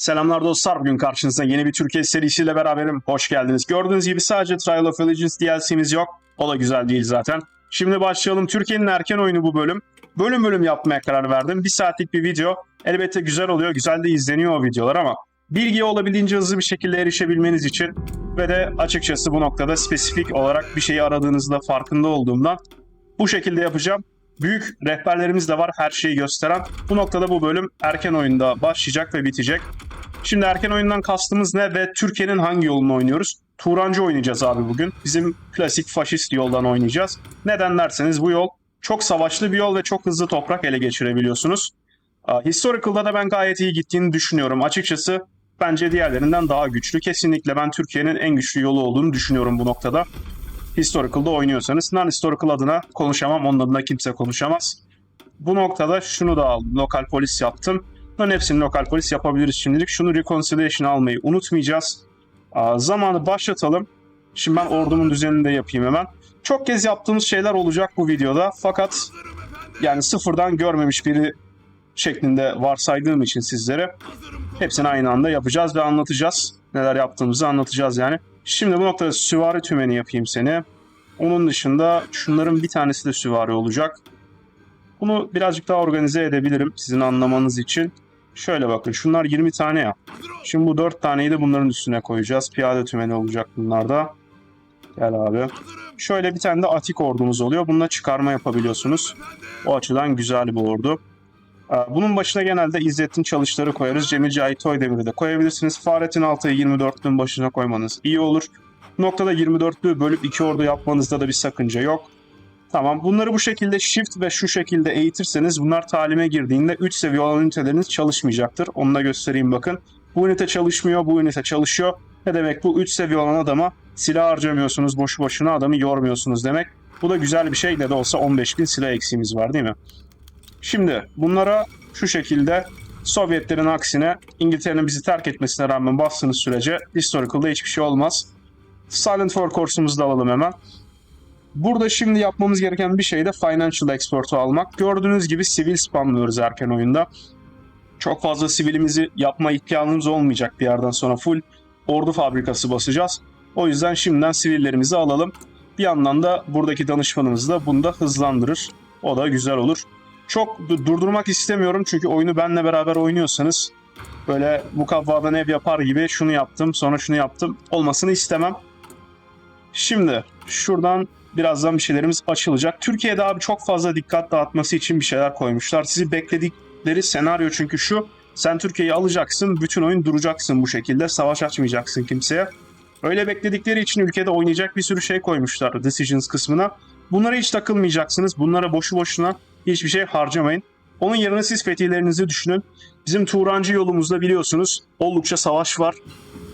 Selamlar dostlar. Bugün karşınızda yeni bir Türkiye serisiyle beraberim. Hoş geldiniz. Gördüğünüz gibi sadece Trial of Allegiance DLC'miz yok. O da güzel değil zaten. Şimdi başlayalım. Türkiye'nin erken oyunu bu bölüm. Bölüm bölüm yapmaya karar verdim. Bir saatlik bir video. Elbette güzel oluyor. Güzel de izleniyor o videolar ama bilgiye olabildiğince hızlı bir şekilde erişebilmeniz için ve de açıkçası bu noktada spesifik olarak bir şeyi aradığınızda farkında olduğumdan bu şekilde yapacağım. Büyük rehberlerimiz de var her şeyi gösteren. Bu noktada bu bölüm erken oyunda başlayacak ve bitecek. Şimdi erken oyundan kastımız ne ve Türkiye'nin hangi yolunu oynuyoruz? Turancı oynayacağız abi bugün. Bizim klasik faşist yoldan oynayacağız. Neden derseniz bu yol çok savaşlı bir yol ve çok hızlı toprak ele geçirebiliyorsunuz. Historical'da da ben gayet iyi gittiğini düşünüyorum. Açıkçası bence diğerlerinden daha güçlü. Kesinlikle ben Türkiye'nin en güçlü yolu olduğunu düşünüyorum bu noktada. Historical'da oynuyorsanız. Non-Historical adına konuşamam. Onun adına kimse konuşamaz. Bu noktada şunu da aldım. Lokal polis yaptım. Bunların hepsini lokal polis yapabiliriz şimdilik. Şunu Reconciliation almayı unutmayacağız. Zamanı başlatalım. Şimdi ben ordumun düzenini de yapayım hemen. Çok kez yaptığımız şeyler olacak bu videoda. Fakat yani sıfırdan görmemiş biri şeklinde varsaydığım için sizlere hepsini aynı anda yapacağız ve anlatacağız. Neler yaptığımızı anlatacağız yani. Şimdi bu noktada süvari tümeni yapayım seni. Onun dışında şunların bir tanesi de süvari olacak. Bunu birazcık daha organize edebilirim sizin anlamanız için. Şöyle bakın şunlar 20 tane ya. Şimdi bu 4 taneyi de bunların üstüne koyacağız. Piyade tümeni olacak bunlarda. Gel abi. Şöyle bir tane de atik ordumuz oluyor. Bununla çıkarma yapabiliyorsunuz. O açıdan güzel bir ordu. Ee, Bunun başına genelde İzzettin Çalışları koyarız. Cemil Cahit Toydemir'i de koyabilirsiniz. Fahrettin Altay'ı 24'lünün başına koymanız iyi olur. Bu noktada 24'lü bölüp iki ordu yapmanızda da bir sakınca yok. Tamam bunları bu şekilde shift ve şu şekilde eğitirseniz bunlar talime girdiğinde 3 seviye olan üniteleriniz çalışmayacaktır. Onu da göstereyim bakın. Bu ünite çalışmıyor, bu ünite çalışıyor. Ne demek bu 3 seviye olan adama silah harcamıyorsunuz boşu boşuna adamı yormuyorsunuz demek. Bu da güzel bir şey ne de olsa 15.000 silah eksiğimiz var değil mi? Şimdi bunlara şu şekilde Sovyetlerin aksine İngiltere'nin bizi terk etmesine rağmen bastığınız sürece Historical'da hiçbir şey olmaz. Silent for Course'umuzu da alalım hemen. Burada şimdi yapmamız gereken bir şey de Financial Export'u almak. Gördüğünüz gibi sivil spamlıyoruz erken oyunda. Çok fazla sivilimizi yapma imkanımız olmayacak bir yerden sonra. Full ordu fabrikası basacağız. O yüzden şimdiden sivillerimizi alalım. Bir yandan da buradaki danışmanımız da bunu da hızlandırır. O da güzel olur. Çok du- durdurmak istemiyorum çünkü oyunu benle beraber oynuyorsanız böyle mukavvadan ev yapar gibi şunu yaptım sonra şunu yaptım olmasını istemem. Şimdi şuradan birazdan bir şeylerimiz açılacak. Türkiye'de abi çok fazla dikkat dağıtması için bir şeyler koymuşlar. Sizi bekledikleri senaryo çünkü şu. Sen Türkiye'yi alacaksın, bütün oyun duracaksın bu şekilde. Savaş açmayacaksın kimseye. Öyle bekledikleri için ülkede oynayacak bir sürü şey koymuşlar Decisions kısmına. Bunlara hiç takılmayacaksınız. Bunlara boşu boşuna hiçbir şey harcamayın. Onun yerine siz fetihlerinizi düşünün. Bizim Turancı yolumuzda biliyorsunuz oldukça savaş var.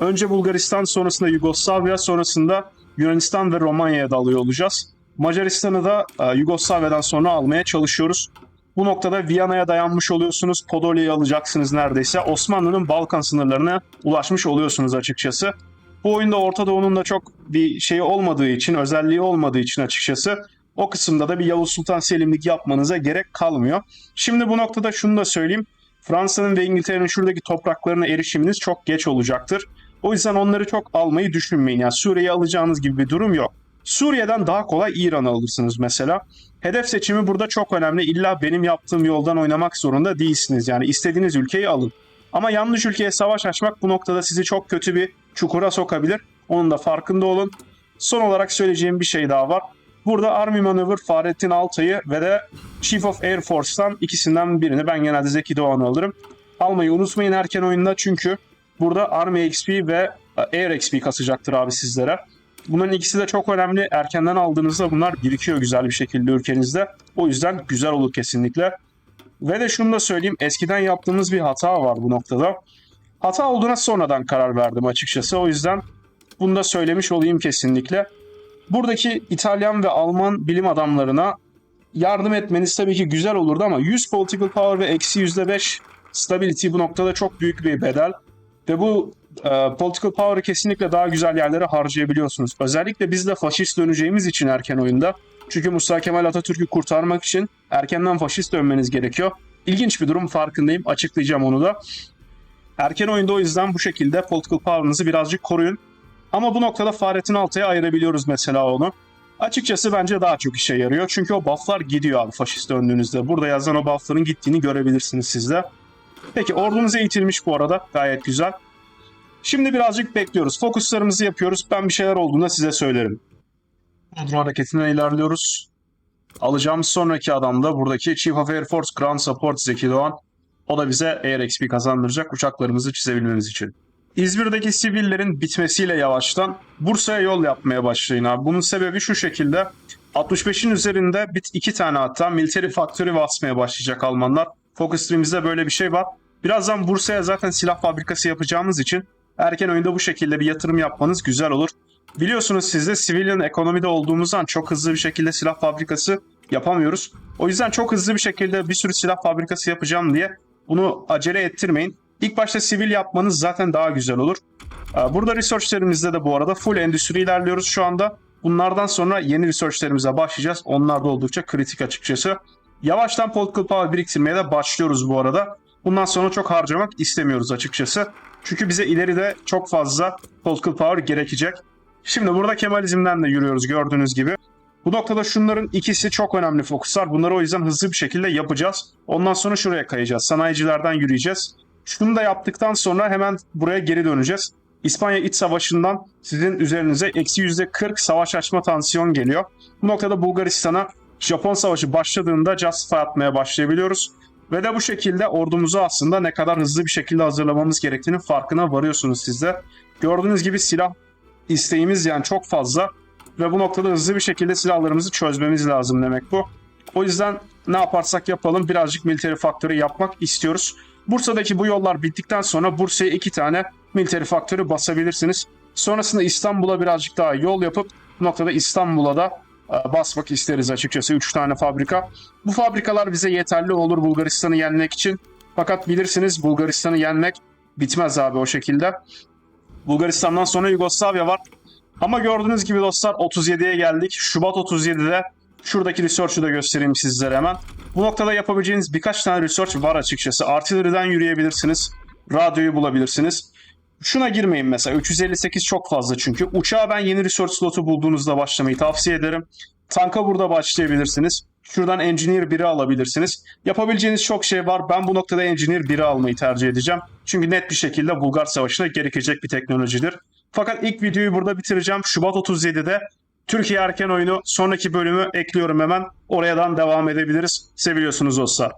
Önce Bulgaristan, sonrasında Yugoslavya, sonrasında Yunanistan ve Romanya'ya da alıyor olacağız. Macaristan'ı da e, Yugoslavya'dan sonra almaya çalışıyoruz. Bu noktada Viyana'ya dayanmış oluyorsunuz. Podolya'yı alacaksınız neredeyse. Osmanlı'nın Balkan sınırlarına ulaşmış oluyorsunuz açıkçası. Bu oyunda Orta Doğu'nun da çok bir şeyi olmadığı için, özelliği olmadığı için açıkçası o kısımda da bir Yavuz Sultan Selimlik yapmanıza gerek kalmıyor. Şimdi bu noktada şunu da söyleyeyim. Fransa'nın ve İngiltere'nin şuradaki topraklarına erişiminiz çok geç olacaktır. O yüzden onları çok almayı düşünmeyin. Yani Suriye'yi alacağınız gibi bir durum yok. Suriye'den daha kolay İran'ı alırsınız mesela. Hedef seçimi burada çok önemli. İlla benim yaptığım yoldan oynamak zorunda değilsiniz. Yani istediğiniz ülkeyi alın. Ama yanlış ülkeye savaş açmak bu noktada sizi çok kötü bir çukura sokabilir. Onun da farkında olun. Son olarak söyleyeceğim bir şey daha var. Burada Army Maneuver Fahrettin Altay'ı ve de Chief of Air Force'tan ikisinden birini ben genelde Zeki Doğan'ı alırım. Almayı unutmayın erken oyunda çünkü burada Army XP ve e, Air XP kasacaktır abi sizlere. Bunların ikisi de çok önemli. Erkenden aldığınızda bunlar birikiyor güzel bir şekilde ülkenizde. O yüzden güzel olur kesinlikle. Ve de şunu da söyleyeyim. Eskiden yaptığımız bir hata var bu noktada. Hata olduğuna sonradan karar verdim açıkçası. O yüzden bunu da söylemiş olayım kesinlikle. Buradaki İtalyan ve Alman bilim adamlarına yardım etmeniz tabii ki güzel olurdu ama 100 political power ve eksi %5 stability bu noktada çok büyük bir bedel. Ve bu e, political power'ı kesinlikle daha güzel yerlere harcayabiliyorsunuz. Özellikle biz de faşist döneceğimiz için erken oyunda. Çünkü Mustafa Kemal Atatürk'ü kurtarmak için erkenden faşist dönmeniz gerekiyor. İlginç bir durum farkındayım. Açıklayacağım onu da. Erken oyunda o yüzden bu şekilde political power'ınızı birazcık koruyun. Ama bu noktada Fahrettin Altay'a ayırabiliyoruz mesela onu. Açıkçası bence daha çok işe yarıyor. Çünkü o bufflar gidiyor abi faşist döndüğünüzde. Burada yazan o buffların gittiğini görebilirsiniz siz de. Peki ordumuz eğitilmiş bu arada. Gayet güzel. Şimdi birazcık bekliyoruz. Fokuslarımızı yapıyoruz. Ben bir şeyler olduğunda size söylerim. Bodrum hareketine ilerliyoruz. Alacağımız sonraki adam da buradaki Chief of Air Force Ground Support Zeki Doğan. O da bize Air XP kazandıracak uçaklarımızı çizebilmemiz için. İzmir'deki sivillerin bitmesiyle yavaştan Bursa'ya yol yapmaya başlayın abi. Bunun sebebi şu şekilde. 65'in üzerinde bit iki tane hatta military factory basmaya başlayacak Almanlar. Focus Stream'imizde böyle bir şey var. Birazdan Bursa'ya zaten silah fabrikası yapacağımız için erken oyunda bu şekilde bir yatırım yapmanız güzel olur. Biliyorsunuz siz de civilian ekonomide olduğumuzdan çok hızlı bir şekilde silah fabrikası yapamıyoruz. O yüzden çok hızlı bir şekilde bir sürü silah fabrikası yapacağım diye bunu acele ettirmeyin. İlk başta sivil yapmanız zaten daha güzel olur. Ee, Burada researchlerimizde de bu arada full endüstri ilerliyoruz şu anda. Bunlardan sonra yeni researchlerimize başlayacağız. Onlar da oldukça kritik açıkçası. Yavaştan political power biriktirmeye de başlıyoruz bu arada. Bundan sonra çok harcamak istemiyoruz açıkçası. Çünkü bize ileride çok fazla political power gerekecek. Şimdi burada Kemalizm'den de yürüyoruz gördüğünüz gibi. Bu noktada şunların ikisi çok önemli fokuslar. Bunları o yüzden hızlı bir şekilde yapacağız. Ondan sonra şuraya kayacağız. Sanayicilerden yürüyeceğiz. Şunu da yaptıktan sonra hemen buraya geri döneceğiz. İspanya İç Savaşı'ndan sizin üzerinize eksi %40 savaş açma tansiyon geliyor. Bu noktada Bulgaristan'a Japon Savaşı başladığında justify atmaya başlayabiliyoruz. Ve de bu şekilde ordumuzu aslında ne kadar hızlı bir şekilde hazırlamamız gerektiğinin farkına varıyorsunuz siz de. Gördüğünüz gibi silah isteğimiz yani çok fazla. Ve bu noktada hızlı bir şekilde silahlarımızı çözmemiz lazım demek bu. O yüzden ne yaparsak yapalım birazcık military faktörü yapmak istiyoruz. Bursa'daki bu yollar bittikten sonra Bursa'ya iki tane military faktörü basabilirsiniz. Sonrasında İstanbul'a birazcık daha yol yapıp bu noktada İstanbul'a da basmak isteriz açıkçası 3 tane fabrika. Bu fabrikalar bize yeterli olur Bulgaristan'ı yenmek için. Fakat bilirsiniz Bulgaristan'ı yenmek bitmez abi o şekilde. Bulgaristan'dan sonra Yugoslavya var. Ama gördüğünüz gibi dostlar 37'ye geldik. Şubat 37'de şuradaki research'ı da göstereyim sizlere hemen. Bu noktada yapabileceğiniz birkaç tane research var açıkçası. Artilleriden yürüyebilirsiniz. Radyoyu bulabilirsiniz. Şuna girmeyin mesela. 358 çok fazla çünkü. Uçağa ben yeni research slotu bulduğunuzda başlamayı tavsiye ederim. Tanka burada başlayabilirsiniz. Şuradan Engineer 1'i alabilirsiniz. Yapabileceğiniz çok şey var. Ben bu noktada Engineer 1'i almayı tercih edeceğim. Çünkü net bir şekilde Bulgar Savaşı'na gerekecek bir teknolojidir. Fakat ilk videoyu burada bitireceğim. Şubat 37'de Türkiye erken oyunu sonraki bölümü ekliyorum hemen. Oradan devam edebiliriz. Seviyorsunuz dostlar.